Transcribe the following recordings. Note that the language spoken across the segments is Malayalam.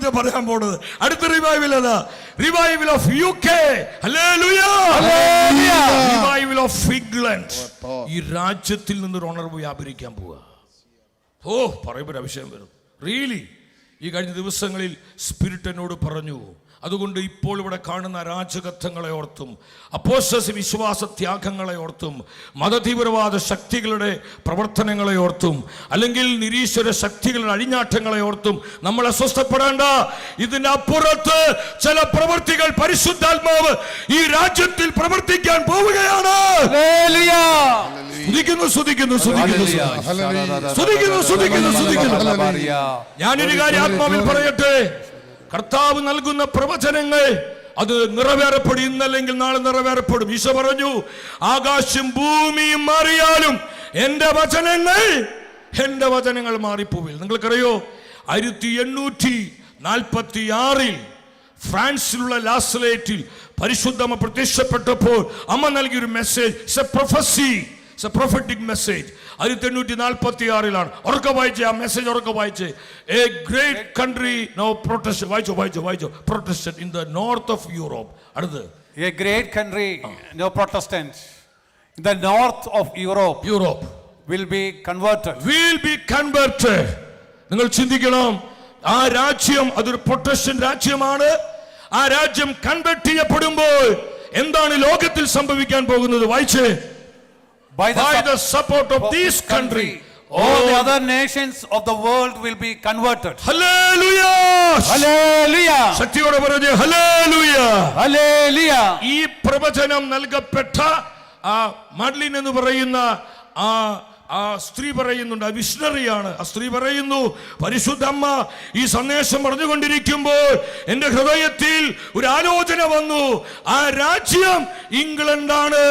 കുറിച്ച് പറയാൻ പോണത്. അടുത്ത റിവൈവൽ അതാ revival of U K revival of England ഈ രാജ്യത്തിൽ നിന്നൊരു ഉണർവ് വ്യാപരിക്കാൻ പോവുക ഓ പറയുമ്പോൾ ഒരു അഭിഷേകം വരും. റിയലി ഈ കഴിഞ്ഞ ദിവസങ്ങളിൽ സ്പിരിറ്റ് എന്നോട് പറഞ്ഞു അതുകൊണ്ട് ഇപ്പോൾ ഇവിടെ കാണുന്ന അരാജകത്വങ്ങളെ ഓർത്തും അപ്പോസ്റ്റസ് വിശ്വാസ ത്യാഗങ്ങളെ ഓർത്തും മതതീവ്രവാദ ശക്തികളുടെ പ്രവർത്തനങ്ങളെ ഓർത്തും അല്ലെങ്കിൽ നിരീശ്വര ശക്തികളുടെ അഴിഞ്ഞാട്ടങ്ങളെ ഓർത്തും നമ്മൾ അസ്വസ്ഥപ്പെടേണ്ട. ഇതിനപ്പുറത്ത് അപ്പുറത്ത് ചില പ്രവൃത്തികൾ പരിശുദ്ധാത്മാവ് ഈ രാജ്യത്തിൽ പ്രവർത്തിക്കാൻ പോവുകയാണ്. സ്തുതിക്കുന്നു സ്തുതിക്കുന്നു സ്തുതിക്കുന്നു സ്തുതിക്കുന്നു. സ്തുതിക്കുന്നു സ്തുതിക്കുന്നു ഞാനൊരു കാര്യം ആത്മാവിൽ പറയട്ടെ? കർത്താവ് നൽകുന്ന പ്രവചനങ്ങൾ അത് നിറവേറപ്പെടും ഇന്നല്ലെങ്കിൽ നാളെ നിറവേറപ്പെടും. ഈശോ പറഞ്ഞു ആകാശം ഭൂമിയും മാറിയാലും എന്റെ വചനങ്ങൾ എന്റെ വചനങ്ങൾ മാറിപ്പോവില്ല നിങ്ങൾക്കറിയോ? ആയിരത്തി എണ്ണൂറ്റി നാൽപ്പത്തി ആറിൽ ഫ്രാൻസിലുള്ള ലാസ്ലേറ്റിൽ പരിശുദ്ധമ്മ പ്രത്യക്ഷപ്പെട്ടപ്പോൾ അമ്മ നൽകിയ ഒരു മെസ്സേജ് പ്രൊഫസി പ്രൊഫറ്റിക് മെസ്സേജ് ആയിരത്തി എണ്ണൂറ്റി നാൽപ്പത്തി ആറിലാണ് ഉറക്കെ വായിച്ചേ ആ മെസ്സേജ് ഉറക്കെ വായിച്ചേ a great country no protest വായിച്ചോ വായിച്ചോ വായിച്ചോ. Protest in the north of Europe അടുത്ത് a great country no protestants in the north of Europe Europe will be converted will be converted നിങ്ങൾ ചിന്തിക്കണം. ആ രാജ്യം അതൊരു പ്രൊട്ടസ്റ്റൻ രാജ്യമാണ്. ആ രാജ്യം കൺവേർട്ട് ചെയ്യപ്പെടുമ്പോൾ എന്താണ് ലോകത്തിൽ സംഭവിക്കാൻ പോകുന്നത്? വായിച്ചേ. By the, by the support of this country all the other nations of the world will be converted. Hallelujah! Hallelujah! ശക്തിയോടെ പറഞ്ഞ് Hallelujah! Hallelujah! ഈ പ്രവചനം നൽകപ്പെട്ട ആ മഡ്ലിൻ എന്ന് പറയുന്ന ആ ആ സ്ത്രീ പറയുന്നുണ്ട് ആ വിഷ്ണറിയാണ്. ആ സ്ത്രീ പറയുന്നു പരിശുദ്ധമ്മ ഈ സന്ദേശം പറഞ്ഞുകൊണ്ടിരിക്കുമ്പോൾ എന്റെ ഹൃദയത്തിൽ ഒരു ആലോചന വന്നു. ആ രാജ്യം ഇംഗ്ലണ്ടാണ്!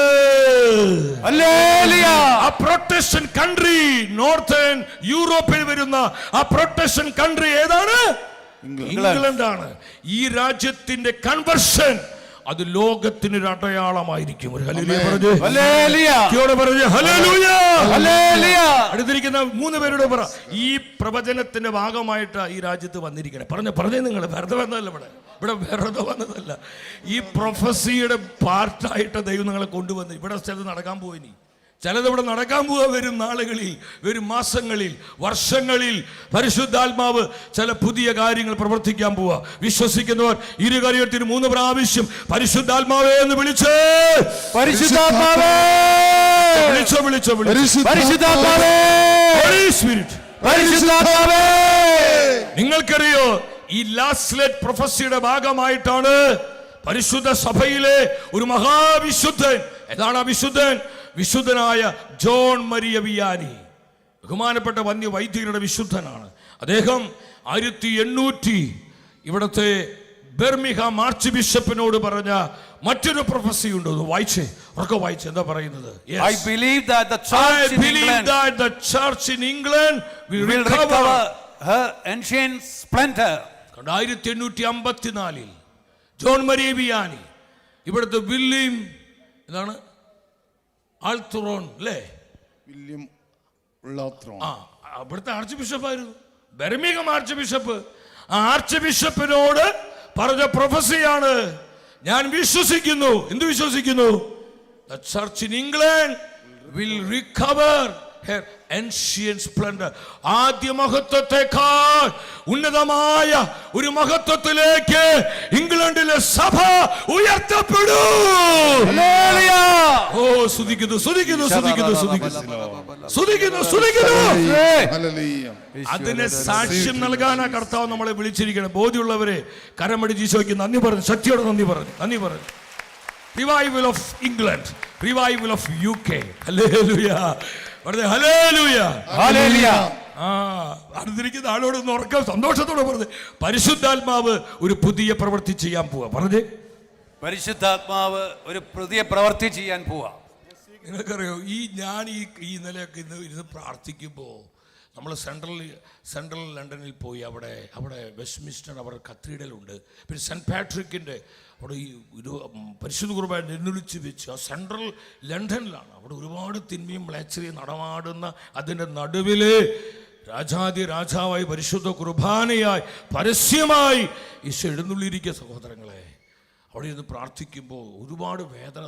ആ പ്രൊട്ടക്ഷൻ കൺട്രി നോർത്തേൺ യൂറോപ്പിൽ വരുന്ന ആ പ്രൊട്ടക്ഷൻ കൺട്രി ഏതാണ്? ഇംഗ്ലണ്ടാണ്. ഈ രാജ്യത്തിന്റെ കൺവെർഷൻ അത് ലോകത്തിന് ഒരു അടയാളമായിരിക്കും ഒരു പറഞ്ഞു. പറഞ്ഞ് Hallelujah! അടുത്തിരിക്കുന്ന മൂന്ന് പേരോട് പറ. ഈ പ്രവചനത്തിന്റെ ഭാഗമായിട്ട് ഈ രാജ്യത്ത് വന്നിരിക്കണേ. പറഞ്ഞ പറഞ്ഞേ നിങ്ങൾ വെറുതെ വന്നതല്ല ഇവിടെ. ഇവിടെ വെറുതെ വന്നതല്ല. ഈ പ്രൊഫസിയുടെ പാർട്ടായിട്ട് ദൈവം നിങ്ങളെ കൊണ്ടുവന്ന്. ഇവിടെ സ്ഥലത്ത് നടക്കാൻ പോയിനി ചിലത് ഇവിടെ നടക്കാൻ പോവുക വരും നാളുകളിൽ വരും മാസങ്ങളിൽ വർഷങ്ങളിൽ. പരിശുദ്ധാത്മാവ് ചില പുതിയ കാര്യങ്ങൾ പ്രവർത്തിക്കാൻ പോവുക വിശ്വസിക്കുന്നവർ ഇരു കാര്യത്തിന് മൂന്ന് പ്രാവശ്യം പരിശുദ്ധാത്മാവേ എന്ന് വിളിച്ച്. പരിശുദ്ധാത്മാവേ! വിളിച്ചോ വിളിച്ചോ പരിശുദ്ധാത്മാവേ. പരിശുദ്ധാത്മാവേ! നിങ്ങൾക്കറിയോ ഈ ലാസ്ലെറ്റ് പ്രൊഫസിയുടെ ഭാഗമായിട്ടാണ് പരിശുദ്ധ സഭയിലെ ഒരു മഹാവിശുദ്ധൻ. ഏതാണ് ആ വിശുദ്ധൻ? വിശുദ്ധനായ ജോൺ മരിയ വിയാനി. ബഹുമാനപ്പെട്ട വന്യ വൈദികരുടെ വിശുദ്ധനാണ്. അദ്ദേഹം ആയിരത്തി എണ്ണൂറ്റി ഇവിടുത്തെ ബെർമിഹാം ആർച്ച് ബിഷപ്പിനോട് പറഞ്ഞ മറ്റൊരു പ്രൊഫസി ഉണ്ട്. വായിച്ചേ. ഉറക്കെ വായിച്ച്. എന്താ പറയുന്നത്? I believe that the church in England recover. her ancient splendor. ആയിരത്തി എണ്ണൂറ്റി അമ്പത്തിനാലിൽ ജോൺ മരിയബിയാനി ഇവിടുത്തെ വില്യം എന്താണ്? ആൾത്തുറോൺ അല്ലേ വില്യം ആ അവിടുത്തെ ആർച്ച് ബിഷപ്പ് ആയിരുന്നു. ബെർമികം ആർച്ച് ബിഷപ്പ് ആ ആർച്ച് ബിഷപ്പിനോട് പറഞ്ഞ പ്രൊഫസിയാണ് ഞാൻ വിശ്വസിക്കുന്നു. എന്ത് വിശ്വസിക്കുന്നു? Church in England will recover splendour ആദ്യ മഹത്വത്തെക്കാൾ ഉന്നതമായ ഒരു മഹത്വത്തിലേക്ക് ഇംഗ്ലണ്ടിലെ സഭ ഉയർത്തപ്പെടൂ! ഓ സ്തുതിക്കുന്നു സ്തുതിക്കുന്നു സ്തുതിക്കുന്നു സ്തുതിക്കുന്നു. സ്തുതിക്കുന്നു സ്തുതിക്കുന്നു. ഹല്ലേലൂയ. അതിന് സാക്ഷ്യം നൽകാനാ കർത്താവ് നമ്മളെ വിളിച്ചിരിക്കണം. ബോധ്യമുള്ളവരെ കരമടിച്ച് ഈശോയ്ക്ക് നന്ദി പറഞ്ഞു ശക്തിയോടെ നന്ദി പറഞ്ഞു നന്ദി പറഞ്ഞു. Revival of England revival of U K പറഞ്ഞേ ഹല്ലേലൂയ. Hallelujah! ആ അടുത്തിരിക്കുന്ന ആളോട് ഒന്ന് ഉറക്കം സന്തോഷത്തോടെ പറഞ്ഞു. പരിശുദ്ധാത്മാവ് ഒരു പുതിയ പ്രവൃത്തി ചെയ്യാൻ പോവാ. പറഞ്ഞേ. പരിശുദ്ധാത്മാവ് ഒരു പുതിയ പ്രവൃത്തി ചെയ്യാൻ പോവാ. നിങ്ങൾക്കറിയോ ഈ ഞാൻ ഈ ഈ ഇന്നലെയൊക്കെ ഇന്ന് ഇരുന്ന് പ്രാർത്ഥിക്കുമ്പോൾ നമ്മൾ സെൻട്രൽ സെൻട്രൽ ലണ്ടനിൽ പോയി അവിടെ അവിടെ വെസ്റ്റ്മിസ്റ്റർ അവർ കത്തീഡലുണ്ട് പിന്നെ സെന്റ് പാട്രിക്കിന്റെ അവിടെ ഈ ഒരു പരിശുദ്ധ കുർബാന നിർണയിച്ച് വെച്ച് ആ സെൻട്രൽ ലണ്ടനിലാണ്. അവിടെ ഒരുപാട് തിന്മയും മ്ലേച്ചറിയും നടമാടുന്ന അതിന്റെ നടുവിൽ രാജാതി രാജാവായി പരിശുദ്ധ കുർബാനയായി പരസ്യമായി ഈശോ എഴുന്നള്ളിയിരിക്കുക സഹോദരങ്ങളെ. അവിടെ ഇരുന്ന് പ്രാർത്ഥിക്കുമ്പോൾ ഒരുപാട് വേദന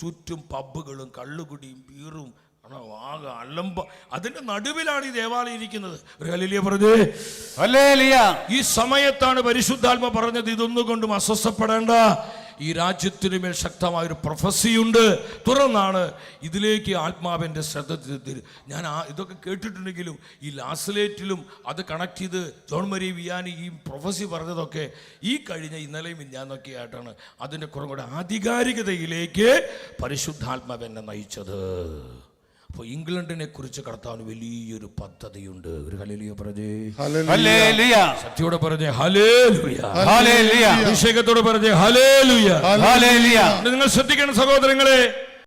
ചുറ്റും പബ്ബുകളും കള്ളുകുടിയും ബീറും ആണോ, ആകെ അലമ്പ. അതിന്റെ നടുവിലാണ് ഈ ദേവാലയം ഇരിക്കുന്നത്. ഒരു ഹല്ലേലൂയ പറഞ്ഞേ അല്ലേ ഈ സമയത്താണ് പരിശുദ്ധാത്മ പറഞ്ഞത് ഇതൊന്നും കൊണ്ടും അസ്വസ്ഥപ്പെടേണ്ട. ഈ രാജ്യത്തിന് മേൽ ശക്തമായ ഒരു പ്രൊഫസിയുണ്ട് തുറന്നാണ് ഇതിലേക്ക് ആത്മാവിന്റെ ശ്രദ്ധ ഞാൻ ആ ഇതൊക്കെ കേട്ടിട്ടുണ്ടെങ്കിലും ഈ ലാസ്ലേറ്റിലും അത് കണക്ട് ചെയ്ത് ജോൺ മരി വിയാനി ഈ പ്രൊഫസി പറഞ്ഞതൊക്കെ ഈ കഴിഞ്ഞ ഇന്നലെയും ഞാനൊക്കെ ആയിട്ടാണ് അതിന്റെ കുറേ കൂടെ ആധികാരികതയിലേക്ക് പരിശുദ്ധാത്മാവ് എന്നെ നയിച്ചത്. അപ്പോൾ ഇംഗ്ലണ്ടിനെ കുറിച്ച് കടത്താൻ വലിയൊരു പദ്ധതിയുണ്ട്. ഒരു കലലിയോ പറഞ്ഞേ. Hallelujah. ശക്തിയോടെ പറഞ്ഞേ ഹലേലുയ Hallelujah. അഭിഷേകത്തോടെ പറഞ്ഞേ ഹലേലുയ Hallelujah. നിങ്ങൾ ശ്രദ്ധിക്കണം സഹോദരങ്ങളെ.